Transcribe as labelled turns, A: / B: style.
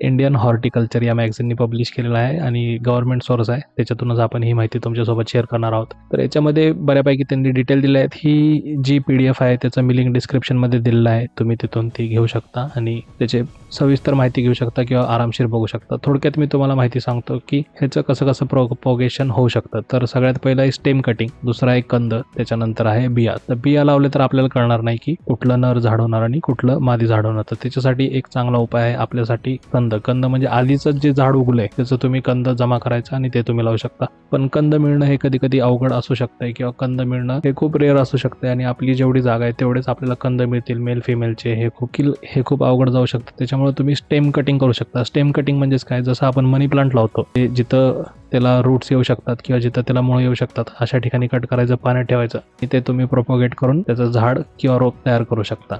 A: Indian horticulture या मॅगझिननी publish केलेला आहे आणि गव्हर्नमेंट सोर्स आहे. त्याच्यातूनच आपण ही माहिती तुमच्यासोबत शेअर करणार आहोत. तर याच्यामध्ये बऱ्यापैकी त्यांनी डिटेल दिले आहेत. ही जी पी डी एफ आहे त्याचं मी लिंक डिस्क्रिप्शनमध्ये दिलेलं आहे. तुम्ही तिथून ती घेऊ शकता आणि त्याचे सविस्तर माहिती घेऊ शकता किंवा आरामशीर बघू शकता. थोडक्यात मी तुम्हाला माहिती सांगतो की ह्याचं कसं कसं प्रोपोगेशन होऊ शकतं. तर सगळ्यात पहिलं आहे स्टेम कटिंग दुसरा आहे कंद त्याच्यानंतर आहे बिया. तर बिया लावले तर आपल्याला कळणार नाही की कुठलं नर झाड होणार आणि कुठलं मादी झाड होणार. तर त्याच्यासाठी एक चांगला उपाय आहे आपल्यासाठी कंद कंद. कंद म्हणजे आधीचं जे झाड उगलंय त्याचं तुम्ही कंद जमा करायचं आणि ते तुम्ही लावू शकता. पण कंद मिळणं हे कधी कधी अवघड असू शकतंय किंवा कंद मिळणं हे खूप रेअर असू शकते आणि आपली जेवढी जागा आहे तेवढेच आपल्याला कंद मिळतील मेल फिमेलचे हे खूप हे खूप अवघड जाऊ शकतं. त्याच्यामुळे तुम्ही स्टेम कटिंग करू शकता. स्टेम कटिंग म्हणजेच काय? जसं आपण मनी प्लांट लावतो ते जिथं त्याला रूट्स येऊ शकतात किंवा जिथं त्याला मुळं येऊ शकतात अशा ठिकाणी कट करायचं पाण्यात ठेवायचं ते तुम्ही प्रोपोगेट करून त्याचं झाड किंवा रोप तयार करू शकता.